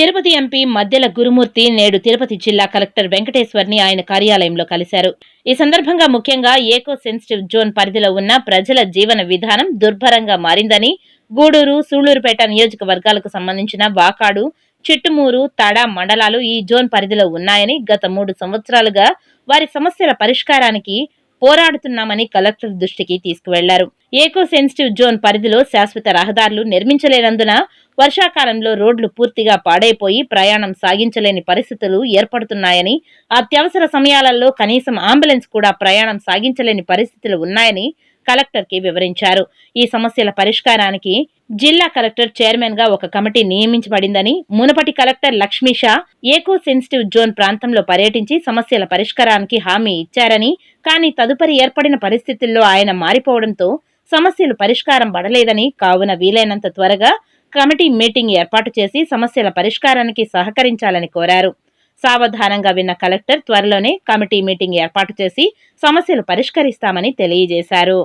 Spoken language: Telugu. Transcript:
తిరుపతి ఎంపీ మద్దెల గురుమూర్తి నేడు తిరుపతి జిల్లా కలెక్టర్ వెంకటేశ్వర్ని ఆయన కార్యాలయంలో కలిశారు. ఈ సందర్భంగా ముఖ్యంగా ఏకో సెన్సిటివ్ జోన్ పరిధిలో ఉన్న ప్రజల జీవన విధానం దుర్భరంగా మారిందని గూడూరు సూళ్ళూరుపేట నియోజకవర్గాలకు సంబంధించిన వాకాడు చిట్టుమూరు తడ మండలాలు ఈ జోన్ పరిధిలో ఉన్నాయని గత మూడు సంవత్సరాలుగా వారి సమస్యల పరిష్కారానికి పోరాడుతున్నామని కలెక్టర్ దృష్టికి తీసుకువెళ్ళారు. ఏకో సెన్సిటివ్ జోన్ పరిధిలో శాశ్వత రహదారులు నిర్మించలేనందున వర్షాకాలంలో రోడ్లు పూర్తిగా పాడైపోయి ప్రయాణం సాగించలేని పరిస్థితులు ఏర్పడుతున్నాయని అత్యవసర సమయాలలో కనీసం అంబులెన్స్ కూడా ప్రయాణం సాగించలేని పరిస్థితులు ఉన్నాయని కలెక్టర్కి వివరించారు. ఈ సమస్యల పరిష్కారానికి జిల్లా కలెక్టర్ చైర్మన్గా ఒక కమిటీ నియమించబడిందని మునపటి కలెక్టర్ లక్ష్మీషా ఏకో సెన్సిటివ్ జోన్ ప్రాంతంలో పర్యటించి సమస్యల పరిష్కారానికి హామీ ఇచ్చారని కానీ తదుపరి ఏర్పడిన పరిస్థితుల్లో ఆయన మారిపోవడంతో సమస్యలు పరిష్కారం పడలేదని కావున వీలైనంత త్వరగా కమిటీ మీటింగ్ ఏర్పాటు చేసి సమస్యల పరిష్కారానికి సహకరించాలని కోరారు. సావధానంగా విన్న కలెక్టర్ త్వరలోనే కమిటీ మీటింగ్ ఏర్పాటు చేసి సమస్యలు పరిష్కరిస్తామని తెలియజేశారు.